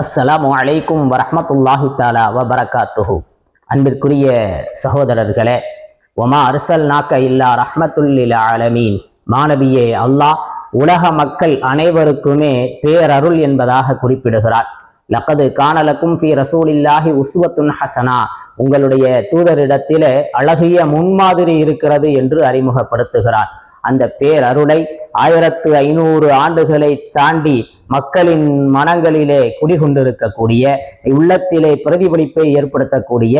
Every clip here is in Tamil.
அஸ்ஸலாமு அலைக்கும் வரமத்துல்லாஹி தாலா வபரகாத்துஹு. அன்பிற்குரிய சகோதரர்களே ஒமா அரிசல் நாக்க இல்லா ரஹ்மத்துல்லில் ஆலமீன். மாணவியே அல்லாஹ் உலக மக்கள் அனைவருக்குமே பேரருள் என்பதாக குறிப்பிடுகிறார். லக்கது காணலக்கும் ஃபி ரசூலில்லாஹி உஸ்வத்துன் ஹசனா. உங்களுடைய தூதரிடத்திலே அழகிய முன்மாதிரி இருக்கிறது என்று அறிமுகப்படுத்துகிறார். அந்த பேரருளை ஆயிரத்து ஐநூறு ஆண்டுகளை தாண்டி மக்களின் மனங்களிலே குடிகொண்டிருக்கக்கூடிய உள்ளத்திலே பிரதிபலிப்பை ஏற்படுத்தக்கூடிய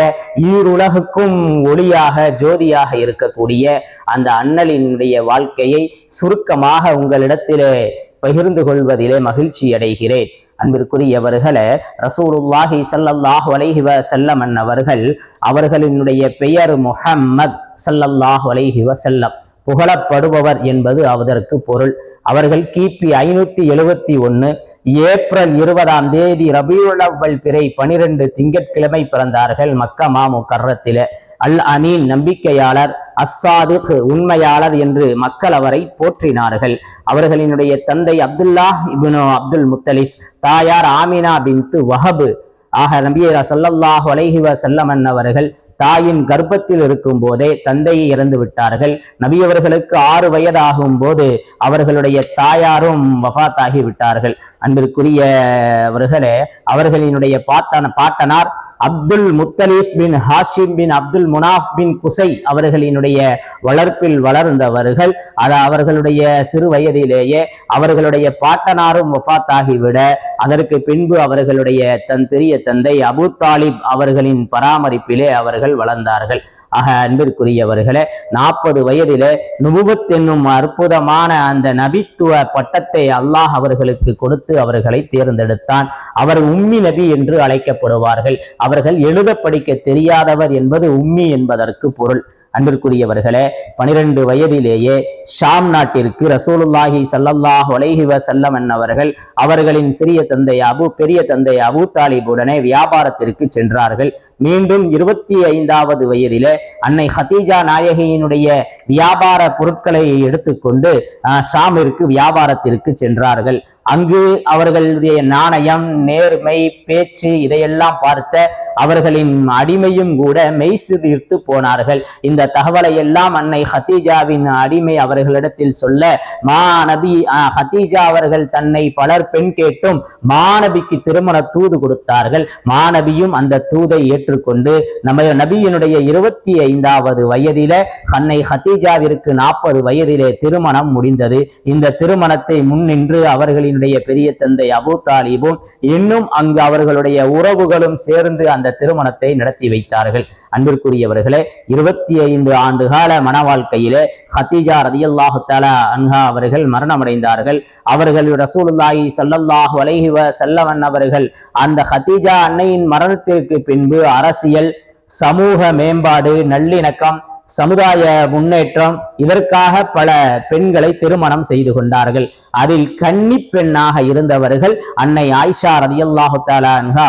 ஈருலகுக்கும் ஒளியாக ஜோதியாக இருக்கக்கூடிய அந்த அண்ணலினுடைய வாழ்க்கையை சுருக்கமாக உங்களிடத்திலே பகிர்ந்து கொள்வதிலே மகிழ்ச்சி அடைகிறேன். அன்பிற்குரியவர்களே ரசூலுல்லாஹி ஸல்லல்லாஹு அலைஹி வஸல்லம் அவர்கள் அவர்களினுடைய பெயர் முஹம்மத் ஸல்லல்லாஹு அலைஹி செல்லம் புகழப்படுபவர் என்பது அதற்கு பொருள். அவர்கள் கிபி ஐநூத்தி எழுவத்தி ஒன்னு ஏப்ரல் இருபதாம் தேதி ரபியுல் பிறை பனிரெண்டு திங்கட்கிழமை பிறந்தார்கள் மக்கா மாமு கர்ரத்திலே. அல் அமீன் நம்பிக்கையாளர் அஸ்ஸாதிக் உண்மையாளர் என்று மக்கள் அவரை போற்றினார்கள். அவர்களினுடைய தந்தை அப்துல்லாஹ் இபினோ அப்துல் முத்தலிஃப் தாயார் ஆமினா பின்து வஹபு. ஆக நபியரா சல்லல்லாஹு அலைஹி செல்லமன் அவர்கள் தாயின் கர்ப்பத்தில் இருக்கும் போதே தந்தையை இறந்து விட்டார்கள். நபியவர்களுக்கு ஆறு வயதாகும் போது அவர்களுடைய தாயாரும் வஃத்தாகி விட்டார்கள். அன்பிற்குரியவர்களே அவர்களினுடைய பாத்தன பாட்டனார் அப்துல் முத்தலீப் பின் ஹாஷிம் பின் அப்துல் முனாஃப் பின் குசை அவர்களினுடைய வளர்ப்பில் வளர்ந்தவர்கள். அது அவர்களுடைய சிறு வயதிலேயே அவர்களுடைய பாட்டனாரும் வஃபாத்தாகிவிட அதற்கு பின்பு அவர்களுடைய தன் பெரிய தந்தை அபு தாலிப் அவர்களின் பராமரிப்பிலே அவர்கள் வளர்ந்தார்கள். ஆக அன்பிற்குரியவர்களே நாற்பது வயதிலே நுபுவத் என்னும் அற்புதமான அந்த நபித்துவ பட்டத்தை அல்லாஹ் அவர்களுக்கு கொடுத்து அவர்களை தேர்ந்தெடுத்தான். அவர் உம்மி நபி என்று அழைக்கப்படுவார்கள். அவர்கள் எழுத படிக்க தெரியாதவர் என்பது உம்மி என்பதற்கு பொருள். அன்பிற்குரியவர்களே பனிரெண்டு வயதிலேயே ஷாம் நாட்டிற்கு ரசூலுல்லாஹி சல்லல்லாஹ் ஒலைஹிவ செல்லம் என்னவர்கள் அவர்களின் சிறிய தந்தை அபு பெரிய தந்தை அபு தாலிபுடனே வியாபாரத்திற்கு சென்றார்கள். மீண்டும் இருபத்தி ஐந்தாவது வயதிலே அன்னை ஹதீஜா நாயகியினுடைய வியாபார பொருட்களை எடுத்துக்கொண்டு அஹ், ஷாமிற்கு வியாபாரத்திற்கு சென்றார்கள். அங்கு அவர்களுடைய நாணயம் நேர்மை பேச்சு இதையெல்லாம் பார்த்த அவர்களின் அடிமையும் கூட மெய் சிதிர்த்து போனார்கள். இந்த தகவலை எல்லாம் அன்னை ஹத்தீஜாவின் அடிமை அவர்களிடத்தில் சொல்ல மா நபி அவர்கள் தன்னை பலர் பெண் கேட்டும் மாநபிக்கு திருமண தூது கொடுத்தார்கள். மாநபியும் அந்த தூதை ஏற்றுக்கொண்டு நம்ம நபியினுடைய இருபத்தி ஐந்தாவது வயதில அன்னை ஹதீஜாவிற்கு நாற்பது வயதிலே திருமணம் முடிந்தது. இந்த திருமணத்தை முன்னின்று அவர்களின் அவர்களினுடைய பெரிய தந்தை அபு தாலிபும் இன்னும் அங்கு அவர்களுடைய உறவுகளும் சேர்ந்து அந்த திருமணத்தை நடத்தி வைத்தார்கள். அன்பிற்குரியவர்களே இருபத்தி ஐந்து ஆண்டு கால மன வாழ்க்கையிலே ஹத்தீஜா ரதியல்லாஹு தஆலா அன்ஹா அவர்கள் மரணமடைந்தார்கள். அவர்கள் ரசூலுல்லாஹி ஸல்லல்லாஹு வலைஹிவ செல்லவன் அவர்கள் அந்த ஹத்தீஜா அன்னையின் மரணத்திற்கு பின்பு அரசியல் சமூக மேம்பாடு நல்லிணக்கம் சமுதாய முன்னேற்றம் இதற்காக பல பெண்களை திருமணம் செய்து கொண்டார்கள். அதில் கன்னி பெண்ணாக இருந்தவர்கள் அன்னை ஆயிஷா ரதியல்லாஹு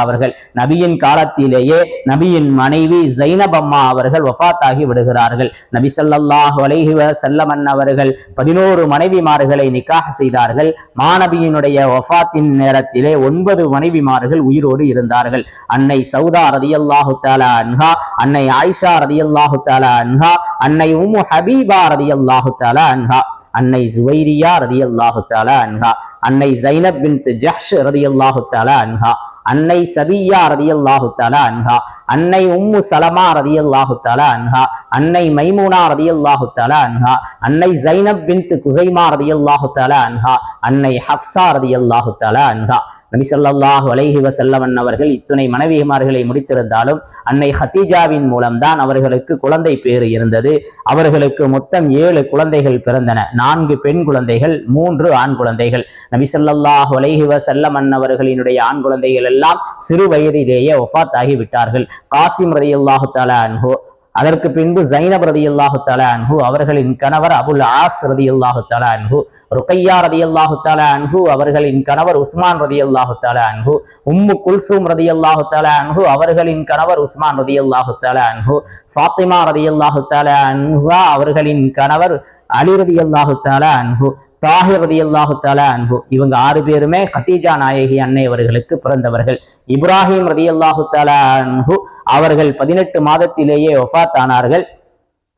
அவர்கள். நபியின் காலத்திலேயே நபியின் மனைவி ஜைனபம்மா அவர்கள் வஃபாத்தாகி விடுகிறார்கள். நபி ஸல்லல்லாஹு அலைஹி செல்லமன் அவர்கள் பதினோரு மனைவிமார்களை நிக்காக செய்தார்கள். மாணவியினுடைய வஃபாத்தின் நேரத்திலே ஒன்பது மனைவிமார்கள் உயிரோடு இருந்தார்கள். அன்னை சவுதா ரதியல்லாஹு தாலா அன்ஹா அன்னை ஆயிஷா ரதியல்லாஹு தாலா அன்ஹா அன்னை உம்மு ஹபீபா ரதியல்லாஹு தஆலா அன்ஹா அன்னை ஜுவைரியா ரதியல்லாஹு தஆலா அன்ஹா அன்னை ஜைனப் பின்த் ஜஹ்ஷ் ரதியல்லாஹு தஆலா அன்ஹா அன்னை சபியா ரதியல்லாஹு தஆலா அன்ஹா அன்னை உம்மு சலமா ரதியல்லாஹு தஆலா அன்ஹா அன்னை மைமூனா ரதியல்லாஹு தஆலா அன்ஹா அன்னை ஜைனப் பின்த் குசைமா ரதியல்லாஹு தஆலா அன்ஹா அன்னை ஹப்ஸா ரதியல்லாஹு தஆலா அன்ஹா நபி ஸல்லல்லாஹு அலைஹி வஸல்லம் அவர்கள் இத்துணை மனைவிமார்களை முடித்திருந்தாலும் அன்னை ஹதீஜாவின் மூலம்தான் அவர்களுக்கு குழந்தை பேறு இருந்தது. அவர்களுக்கு மொத்தம் ஏழு குழந்தைகள் பிறந்தன. நான்கு பெண் குழந்தைகள் மூன்று ஆண் குழந்தைகள். நபி ஸல்லல்லாஹு அலைஹி வஸல்லம் அவர்களினுடைய ஆண் குழந்தைகள் எல்லாம் சிறு வயதிலேயே ஒஃபாத் ஆகிவிட்டார்கள். காசிம் ரதியுல்லாஹு தாலா அன்ஹோ அதற்கு பின்பு ஜைனப் ரதியல்லாஹு தஆலா அன்ஹு அவர்களின் கணவர் அபுல் ஆஸ் ரதியல்லாஹு தஆலா அன்ஹு ருக்கையா ரதியல்லாஹு தஆலா அன்ஹு அவர்களின் கணவர் உஸ்மான் ரதியல்லாஹு தஆலா அன்ஹு உம்மு குல்சூம் ரதியல்லாஹு தஆலா அன்ஹு அவர்களின் கணவர் உஸ்மான் ரதியல்லாஹு தஆலா அன்ஹு ஃபாத்திமா ரதியல்லாஹு தஆலா அன்ஹா அவர்களின் கணவர் அலி ரதியல்லாஹு தஆலா அன்ஹு தாஹிர் ரதியல்லாஹு தாலா அன்பு இவங்க ஆறு பேருமே கத்தீஜா நாயகி அன்னை அவர்களுக்கு பிறந்தவர்கள். இப்ராஹிம் ரதியல்லாஹு தாலா அன்பு அவர்கள் பதினெட்டு மாதத்திலேயே ஒஃபாத் ஆனார்கள்.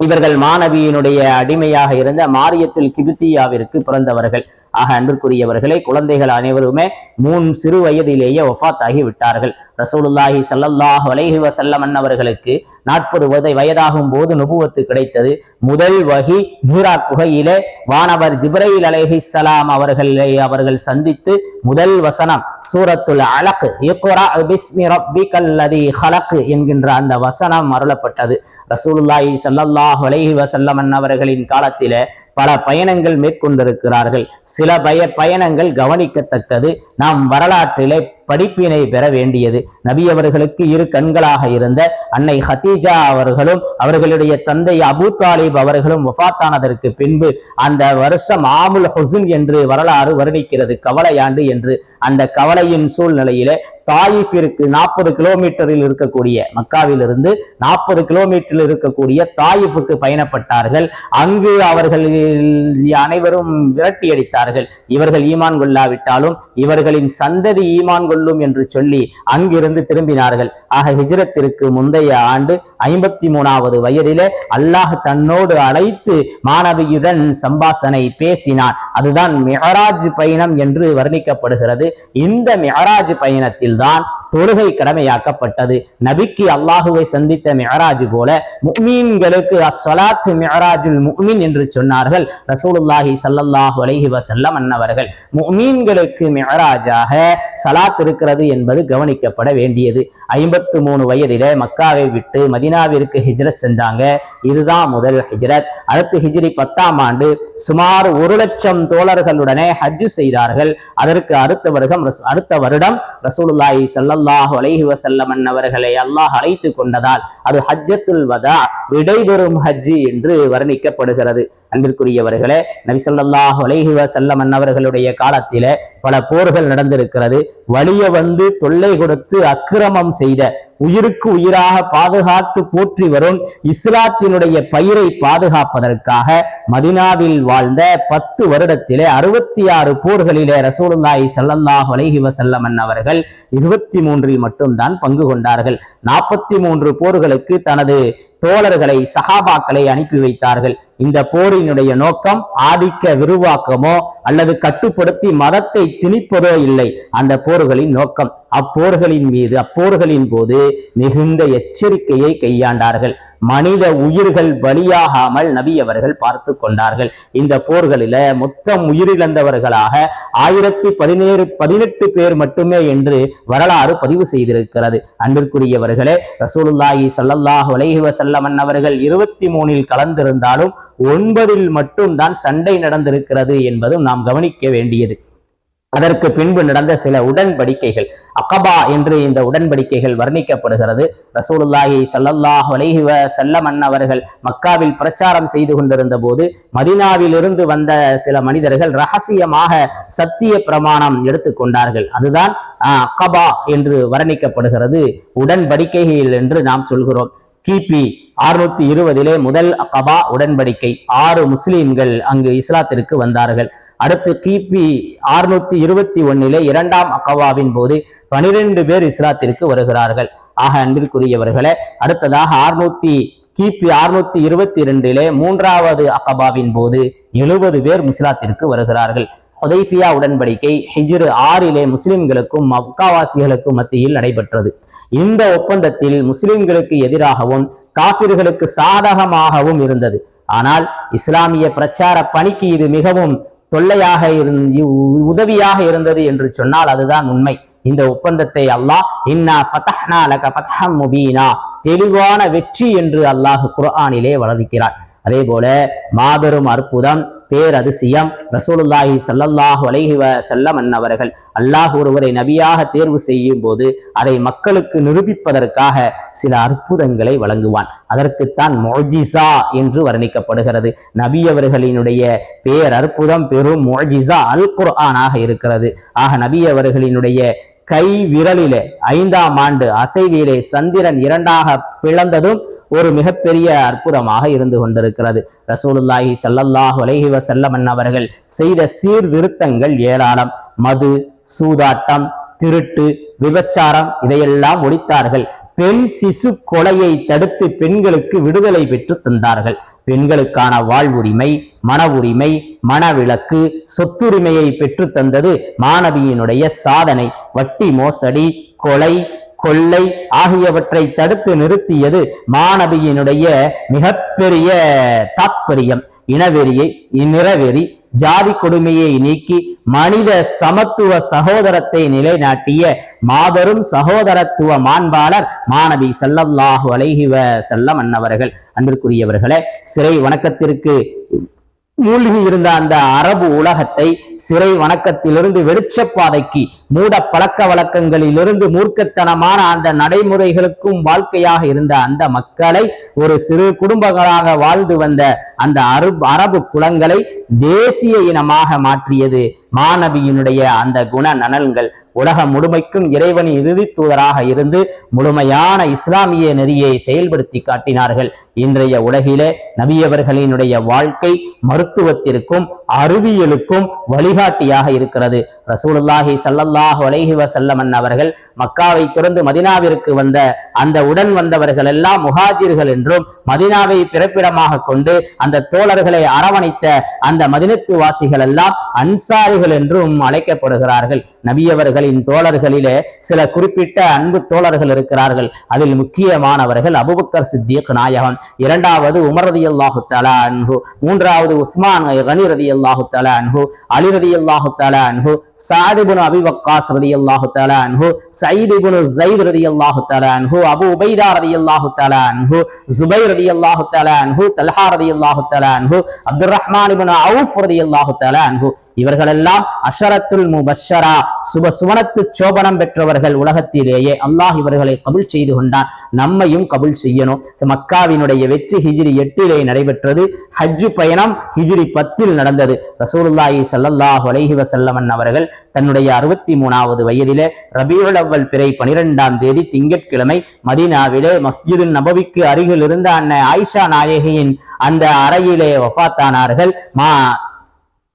இவர்கள் மாணவியினுடைய அடிமையாக இருந்த மாரியத்தில் கிபித்தியாவிற்கு பிறந்தவர்கள். ஆக அன்பிற்குரியவர்களே குழந்தைகள் அனைவருமே மூன் சிறு வயதிலேயே ஒஃபாத் விட்டார்கள். ரசூலுல்லாஹி சல்லல்லாஹ் வலைஹி வசல்லம் அன்னவர்களுக்கு நாற்பது வயதை வயதாகும் போது நுபுவத்து கிடைத்தது. முதல் வகி ஹீரா குகையிலே வானவர் ஜிப்ரைல் அலைஹிஸ்ஸலாம் அவர்களை அவர்கள் சந்தித்து முதல் வசனம் சூரத்துல் அலக் இக்ரா பிஸ்மி ஹலக் என்கின்ற அந்த வசனம் அருளப்பட்டது. ரசூலுல்லாஹி ஸல்லல்லாஹு அலைஹி வஸல்லம் அவர்களின் காலத்தில பல பயணங்கள் மேற்கொண்டிருக்கிறார்கள். சில பய பயணங்கள் கவனிக்கத்தக்கது. நாம் வரலாற்றிலே படிப்பினை பெற வேண்டியது. நபி அவர்களுக்கு இரு கண்களாக இருந்த அன்னை ஹதீஜா அவர்களும் அவர்களுடைய தந்தை அபு தாலிப் அவர்களும் வஃபாத்தானதற்கு பின்பு அந்த வருஷம் ஆமுல் ஹொசுல் என்று வரலாறு வருணிக்கிறது. கவலையாண்டு என்று அந்த கவலையின் சூழ்நிலையிலே தாயிஃபிற்கு நாற்பது கிலோமீட்டரில் இருக்கக்கூடிய மக்காவிலிருந்து நாற்பது கிலோமீட்டரில் இருக்கக்கூடிய தாயிஃபுக்கு பயணப்பட்டார்கள். அங்கு அவர்கள் அனைவரும் விரட்டி அடித்தார்கள் இவர்கள் ஈமான் கொள்ளாவிட்டாலும் இவர்களின் சந்ததி ஈமான் கொள்ளும் என்று சொல்லி அங்கிருந்து திரும்பினார்கள். ஆக ஹிஜ்ரத்திற்கு முந்தைய ஆண்டு ஐம்பத்தி மூணாவது வயதிலே அல்லாஹ் தன்னோடு அழைத்து மாணவியுடன் சம்பாசனை பேசினான். அதுதான் மெஹராஜ் பயணம் என்று வர்ணிக்கப்படுகிறது. இந்த மெஹராஜ் பயணத்தில் தான் தொழுகை கடமையாக்கப்பட்டது. நபிக்கு அல்லாஹுவை சந்தித்த மெஹராஜ் போல முக்மீன்களுக்கு அஸ்வலாத் மெஹராஜுல் முக்மின் என்று சொன்னார்கள். ரசூலுல்லாஹி சல்லல்லாஹ் அலைஹி வசல்லம் அன்னவர்கள் மீன்களுக்கு மிஹராஜாக சலாத் இருக்கிறது என்பது கவனிக்கப்பட வேண்டியது. ஐம்பத்து மூணு வயதில மக்காவை விட்டு மதினாவிற்கு ஹிஜ்ரத் சென்றாங்க. இதுதான் முதல் ஹிஜ்ரத். அடுத்து ஹிஜ்ரி பத்தாம் ஆண்டு சுமார் ஒரு லட்சம் தோழர்களுடனே ஹஜ்ஜு செய்தார்கள். அதற்கு அடுத்த வருடம் அடுத்த வருடம் ரசூலுல்லாஹி சல்லல்லாஹு அலைஹி வசல்லம் அன்னவர்களை அல்லாஹ் அழைத்து கொண்டதால் அது ஹஜ்ஜத்துல் வதா விடைபெறும் ஹஜ்ஜி என்று வர்ணிக்கப்படுகிறது. அன்பிற்கு அன்பிற்குரியவர்களே நபி ஸல்லல்லாஹு செல்லம் அன்னவர்களுடைய காலத்திலே பல போர்கள் நடந்திருக்கிறது. வழிய வந்து தொல்லை கொடுத்து அக்கிரமம் செய்த உயிருக்கு உயிராக பாதுகாத்து போற்றி வரும் இஸ்லாத்தினுடைய பயிரை பாதுகாப்பதற்காக மதினாவில் வாழ்ந்த பத்து வருடத்திலே அறுபத்தி ஆறு போர்களிலே ரசூலுல்லாஹி ஸல்லல்லாஹு அலைஹி வஸல்லம் அவர்கள் இருபத்தி மூன்றில் மட்டும்தான் பங்கு கொண்டார்கள். நாற்பத்தி மூன்று போர்களுக்கு தனது தோழர்களை சகாபாக்களை அனுப்பி வைத்தார்கள். இந்த போரினுடைய நோக்கம் ஆதிக்க விரிவாக்கமோ அல்லது கட்டுப்படுத்தி மதத்தை திணிப்பதோ இல்லை. அந்த போர்களின் நோக்கம் அப்போர்களின் மீது அப்போர்களின் போது மிகுந்த எச்சரிக்கையை கையாண்டார்கள். மனித உயிர்கள் பலியாகாமல் நபி அவர்கள் பார்த்து கொண்டார்கள். இந்த போர்களில மொத்தம் உயிரிழந்தவர்களாக ஆயிரத்தி பதினேழு பதினெட்டு பேர் மட்டுமே என்று வரலாறு பதிவு செய்திருக்கிறது. அன்பிற்குரியவர்களே ரசூலுல்லாஹி ஸல்லல்லாஹு அலைஹி வஸல்லம் அவர்கள் இருபத்தி மூணில் கலந்திருந்தாலும் ஒன்பதில் மட்டும்தான் சண்டை நடந்திருக்கிறது என்பதும் நாம் கவனிக்க வேண்டியது. அதற்கு பின்பு நடந்த சில உடன்படிக்கைகள். அகபா என்று இந்த உடன்படிக்கைகள் வர்ணிக்கப்படுகிறது. ரசூலுல்லாஹி சல்லல்லாஹ் அலைஹி செல்லமன் அவர்கள் மக்காவில் பிரச்சாரம் செய்து கொண்டிருந்த போது மதினாவிலிருந்து வந்த சில மனிதர்கள் ரகசியமாக சத்திய பிரமாணம் எடுத்துக்கொண்டார்கள் அதுதான் ஆஹ், அகபா என்று வர்ணிக்கப்படுகிறது. உடன்படிக்கைகள் என்று நாம் சொல்கிறோம். கிபி அறுநூத்தி இருபதிலே முதல் அகபா உடன்படிக்கை. ஆறு முஸ்லீம்கள் அங்கு இஸ்லாத்திற்கு வந்தார்கள். அடுத்து கிபி அறுநூத்தி இருபத்தி ஒன்னிலே இரண்டாம் அக்கவாவின் போது பனிரெண்டு பேர் இஸ்லாத்திற்கு வருகிறார்கள். ஆக அன்பிற்குரியவர்களே அடுத்ததாக அறுநூத்தி கிபி அறுநூத்தி இருபத்தி இரண்டிலே மூன்றாவது அக்கபாவின் போது எழுபது பேர் முஸ்லாத்திற்கு வருகிறார்கள். ஹொதைஃபியா உடன்படிக்கை ஹிஜ்ரு ஆறிலே முஸ்லிம்களுக்கும் மக்காவாசிகளுக்கும் மத்தியில் நடைபெற்றது. இந்த ஒப்பந்தத்தில் முஸ்லிம்களுக்கு எதிராகவும் காபிர்களுக்கு சாதகமாகவும் இருந்தது. ஆனால் இஸ்லாமிய பிரச்சார பணிக்கு இது மிகவும் தொல்லையாக இருந்து உதவியாக இருந்தது என்று சொன்னால் அதுதான் உண்மை. இந்த ஒப்பந்தத்தை அல்லாஹ் இன்னா ஃபதஹ்னா லக முபீனா தெளிவான வெற்றி என்று அல்லாஹ் குர்ஆனிலே வளர்க்கிறார் அதே போல மாபெரும் அற்புதம் பேரதிசயம் ரசூலுல்லாஹி சல்லல்லாஹு அலைஹி வஸல்லம் அன்னவர்கள். அல்லாஹ் ஒருவரை நபியாக தேர்வு செய்யும் போது அதை மக்களுக்கு நிரூபிப்பதற்காக சில அற்புதங்களை வழங்குவான். அதற்குத்தான் மொஜிசா என்று வர்ணிக்கப்படுகிறது. நபி அவர்களினுடைய பேர் அற்புதம் பெரும் மொஜிசா அல் குர்ஆனாக இருக்கிறது. ஆக நபி அவர்களினுடைய கை விரலிலே ஐந்தாம் ஆண்டு அசைவிலே சந்திரன் இரண்டாக பிளந்ததும் ஒரு மிகப்பெரிய அற்புதமாக இருந்து கொண்டிருக்கிறது. ரசூலுல்லாஹி சல்லல்லாஹு அலஹி வசல்லமன் அவர்கள் செய்த சீர்திருத்தங்கள் ஏராளம். மது சூதாட்டம் திருட்டு விபச்சாரம் இதையெல்லாம் ஒழித்தார்கள். பெண் சிசு கொலையை தடுத்து பெண்களுக்கு விடுதலை பெற்று தந்தார்கள். பெண்களுக்கான வாழ்வுரிமை மன உரிமை மனவிலக்கு சொத்துரிமையை பெற்று தந்தது மாணவியினுடைய சாதனை. வட்டி மோசடி கொலை கொள்ளை ஆகியவற்றை தடுத்து நிறுத்தியது மாணவியினுடைய மிகப்பெரிய தாற்பயம் இனவெறியை இந்நிறவெறி ஜாதி கொடுமையை நீக்கி மனித சமத்துவ சகோதரத்தை நிலைநாட்டிய மாபெரும் சகோதரத்துவ மாண்பாளர் மாணவி சல்லல்லாஹு அலைஹிவ செல்லம் அன்னவர்கள். அன்பிற்குரியவர்களே சிறை வணக்கத்திற்கு மூழ்கி இருந்த அந்த அரபு உலகத்தை சிறை வணக்கத்திலிருந்து வெளிச்சப்பாதைக்கு மூட பழக்க வழக்கங்களிலிருந்து மூர்க்கத்தனமான அந்த நடைமுறைகளுக்கும் வாழ்க்கையாக இருந்த அந்த மக்களை ஒரு சிறு குடும்பங்களாக வாழ்ந்து வந்த அந்த அரபு அரபு குலங்களை தேசிய இனமாக மாற்றியது மாணவியினுடைய அந்த குண நலன்கள். உலகம் முழுமைக்கும் இறைவனின் இறுதி தூதராக இருந்து முழுமையான இஸ்லாமிய நெறியை செயல்படுத்தி காட்டினார்கள். இன்றைய உலகிலே நபியவர்களினுடைய வாழ்க்கை மருத்துவத்திற்கும் அறிவியலுக்கும் வழிகாட்டியாக இருக்கிறது. ரசூலுல்லாஹி சல்லல்லாஹ் அலைஹி வசல்லமன் அவர்கள் மக்காவை துறந்து மதினாவிற்கு வந்த அந்த உடன் வந்தவர்கள் எல்லாம் முஹாஜிர்கள் என்றும் மதினாவை பிறப்பிடமாக கொண்டு அந்த தோழர்களை அரவணைத்த அந்த மதினத்து வாசிகள் எல்லாம் அன்சாரிகள் என்றும் அழைக்கப்படுகிறார்கள். நபியவர்களின் தோழர்களிலே சில குறிப்பிட்ட அன்பு தோழர்கள் இருக்கிறார்கள். அதில் முக்கியமானவர்கள் அபுபக்கர் சித்திக் நாயகம் இரண்டாவது உமர் ரதியல்லாஹு தலா அன்பு மூன்றாவது உஸ்மான் கனி ரதியல்லாஹு தஆலா அன்ஹு அலி ரதியல்லாஹு தஆலா அன்ஹு சாத் அபி வக்காஸ் ரதியல்லாஹு தஆலா அன்ஹு சயீத் இப்னு ஸைத் ரதியல்லாஹு தஆலா அன்ஹு அபு உபைதா ரதியல்லாஹு தஆலா அன்ஹு ஜுபைர் ரதியல்லாஹு தஆலா அன்ஹு தல்ஹா ரதியல்லாஹு தஆலா அன்ஹு அப்துல் ரஹ்மான் இபுன் அவுஃப் ரதியல்லாஹு தஆலா அன்ஹு இவர்களெல்லாம் அஷரத்துல் முபஷரா சுப சுவனத்து சோபனம் பெற்றவர்கள் உலகத்திலேயே அல்லாஹ் இவர்களை கபுல் செய்து கொண்டான். நம்மையும் கபுல் செய்யணும். மக்காவினுடைய வெற்றி ஹிஜிரி எட்டிலே நடைபெற்றது. ஹஜ்ஜு பயணம் ஹிஜிரி பத்தில் நடந்தது. ரசூலுல்லாஹி சல்லல்லாஹ் அலைஹி வசல்லமன் அவர்கள் தன்னுடைய அறுபத்தி மூணாவது வயதிலே ரபியுல் அவ்வல் பிறை பனிரெண்டாம் தேதி திங்கட்கிழமை மதினாவிலே மஸ்ஜிது நபவிக்கு அருகில் இருந்த அன்னை ஆயிஷா நாயகியின் அந்த அறையிலே வஃத்தானார்கள். மா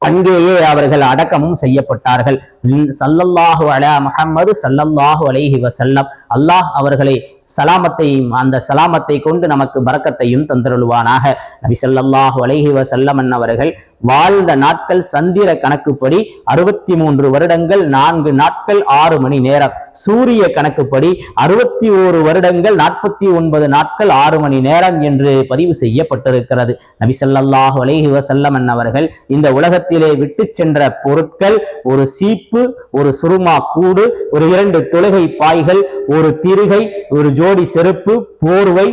அங்கேயே அவர்கள் அடக்கமும் செய்யப்பட்டார்கள். சல்லல்லாஹு அலா முஹம்மது சல்லல்லாஹு அலைஹி வசல்லம் அல்லாஹ் அவர்களை சலாமத்தையும் அந்த சலாமத்தை கொண்டு நமக்கு பறக்கத்தையும் தந்தருள்வானாக. நபி சல்லாஹு அலைஹி வஸல்லம் அவர்கள் வாழ்ந்த நாட்கள் சந்திர கணக்குப்படி அறுபத்தி மூன்று வருடங்கள் நான்கு நாட்கள் ஆறு மணி நேரம். சூரிய கணக்குப்படி அறுபத்தி ஓரு வருடங்கள் நாற்பத்தி ஒன்பது நாட்கள் ஆறு மணி நேரம் என்று பதிவு செய்யப்பட்டிருக்கிறது. நபி சல்லாஹு அலைஹி வஸல்லம் அவர்கள் இந்த உலகத்திலே விட்டு சென்ற பொருட்கள் ஒரு சீப்பு ஒரு சுருமா கூடு ஒரு இரண்டு தொழுகை பாய்கள் ஒரு திருகை ஒரு ஜோடி செருப்பு போர்வை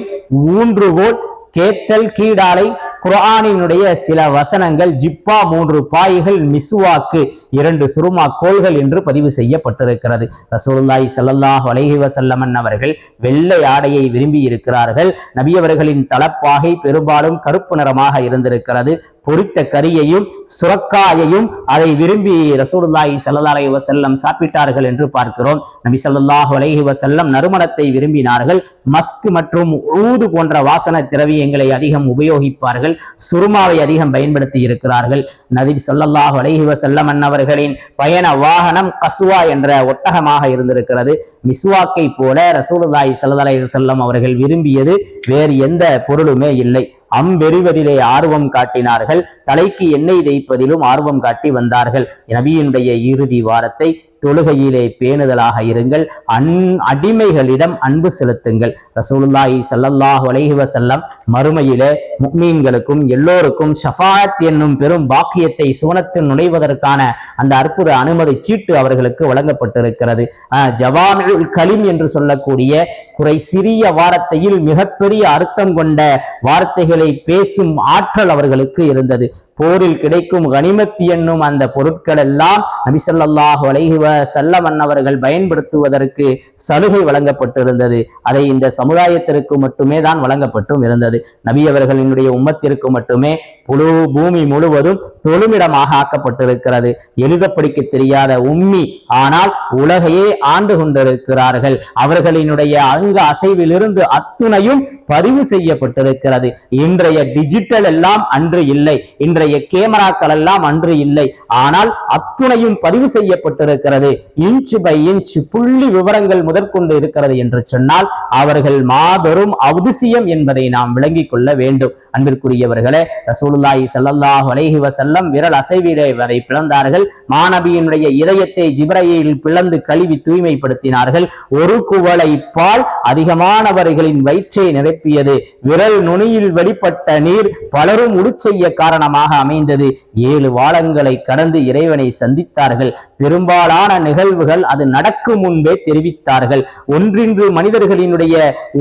ஊன்றுகோல் கேத்தல் கீடாலை குர்ஆனினுடைய சில வசனங்கள் ஜிப்பா மூன்று பாய்கள் மிசுவாக்கு இரண்டு சுருமா கோள்கள் என்று பதிவு செய்யப்பட்டிருக்கிறது. ரசூல்லாய் சல்லாஹ் அலைஹி வசல்லமன் அவர்கள் வெள்ளை ஆடையை விரும்பி இருக்கிறார்கள். நபியவர்களின் தலப்பாகை பெரும்பாலும் கருப்பு நிறமாக இருந்திருக்கிறது. பொரித்த கரியையும் சுரக்காயையும் அதை விரும்பி ரசூலுல்லாஹி ஸல்லல்லாஹு அலைஹி சாப்பிட்டார்கள் என்று பார்க்கிறோம். நபி சல்லாஹ் அலைஹி வசல்லம் நறுமணத்தை விரும்பினார்கள். மஸ்க் மற்றும் ஊது போன்ற வாசன திரவியங்களை அதிகம் உபயோகிப்பார்கள். அவர்கள் சுருமாவை அதிகம் பயன்படுத்தி இருக்கிறார்கள். நபி சொல்லல்லாஹ் அலைஹி வசல்லம் அன்னவர்களின் பயண வாகனம் கசுவா என்ற ஒட்டகமாக இருந்திருக்கிறது. மிஸ்வாக்கை போல ரசூலுல்லாஹி ஸல்லல்லாஹு செல்லம் அவர்கள் விரும்பியது வேறு எந்த பொருளுமே இல்லை. அம்பெறுவதிலே ஆர்வம் காட்டினார்கள். தலைக்கு எண்ணெய் தேய்ப்பதிலும் ஆர்வம் காட்டி வந்தார்கள். நபியினுடைய இறுதி வாரத்தை தொழுகையிலே பேணுதலாக இருங்கள். அன் அடிமைகளிடம் அன்பு செலுத்துங்கள். ரசூலுல்லாஹி சல்லல்லாஹ் அலைஹி வசல்லம் மறுமையிலே முக்மீன்களுக்கும் எல்லோருக்கும் ஷஃபாத் என்னும் பெரும் பாக்கியத்தை சுவனத்தில் நுழைவதற்கான அந்த அற்புத அனுமதி சீட்டு அவர்களுக்கு வழங்கப்பட்டிருக்கிறது. ஆஹ் கலிம் என்று சொல்லக்கூடிய குறை சிறிய வார்த்தையில் மிகப்பெரிய அர்த்தம் கொண்ட வார்த்தைகளை பேசும் ஆற்றல் அவர்களுக்கு இருந்தது. போரில் கிடைக்கும் கனிமத்தி என்னும் அந்த பொருட்கள் எல்லாம் நபிசல்லாஹு அலைஹுவ வஸல்லம் அவர்கள் பயன்படுத்துவதற்கு சலுகை வழங்கப்பட்டிருந்தது. அதை இந்த சமுதாயத்திற்கு மட்டுமே தான் வழங்கப்பட்டும் இருந்தது. நபி அவர்களினுடைய உம்மத்திற்கு மட்டுமே முழு பூமி முழுவதும் தொழுமிடமாக ஆக்கப்பட்டிருக்கிறது. எழுத படிக்க தெரியாத உம்மி ஆனால் உலகையே ஆண்டு கொண்டிருக்கிறார்கள். அவர்களினுடைய அங்க அசைவிலிருந்து அத்துணையும் பதிவு செய்யப்பட்டிருக்கிறது. இன்றைய டிஜிட்டல் எல்லாம் அன்று இல்லை. இன்றைய கேமராக்கள் எல்லாம் அன்று இல்லை. ஆனால் அத்துணையும் பதிவு செய்யப்பட்டிருக்கிறது. இன்ச் பை இன்ச் புள்ளி விவரங்கள் முதற்கொண்டு இருக்கிறது என்று சொன்னால் அவர்கள் மாபெரும் அவதிசியம் என்பதை நாம் விளங்கிக் கொள்ள வேண்டும். அன்பிற்குரியவர்களே ரசூலுல்லாஹி சல்லாஹ் அலைஹி வசல்லம் விரல் அசைவிலே வரை பிளந்தார்கள். மாணவியினுடைய இதயத்தை ஜிப்ரையில் பிளந்து கழுவி தூய்மைப்படுத்தினார்கள். ஒரு குவளை பால் அதிகமானவர்களின் வயிற்றை நிரப்பியது. விரல் நுனியில் வெளிப்பட்ட நீர் பலரும் உடுச்செய்ய காரணமாக அமைந்தது. ஏழு வாளங்களை கடந்து இறைவனை சந்தித்தார்கள். பெரும்பாலான நிகழ்வுகள் அது நடக்கும் முன்பே தெரிவித்தார்கள். ஒன்றின்று மனிதர்களினுடைய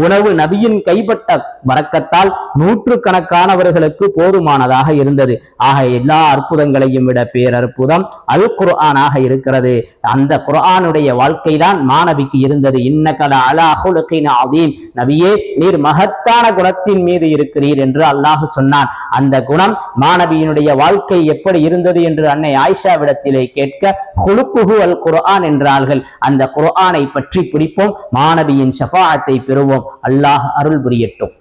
உணவு நபியின் கைப்பட்ட வரக்கத்தால் நூற்றுக்கணக்கானவர்களுக்கு போதுமானதாக இருந்தது. ஆக எல்லா அற்புதங்களையும் விட பேரற்புதம் அல் குர்ஆனாக இருக்கிறது. அந்த குர்ஆனுடைய வாழ்க்கை தான் மாணவிக்கு இருந்தது. இன்னகல அலா அதீம் நபியே நீர் மகத்தான குணத்தின் மீது இருக்கிறீர் என்று அல்லாஹ் சொன்னான். அந்த குணம் மாணவி மாணவியினுடைய வாழ்க்கை எப்படி இருந்தது என்று அன்னை ஆயிஷாவிடத்திலே கேட்க ஹுலுக்குஹு அல் குர்ஆன் என்றார்கள். அந்த குர்ஆனை பற்றி பிடிப்போம் மாணவியின் ஷஃபாத்தை பெறுவோம். அல்லாஹ் அருள் புரியட்டும்.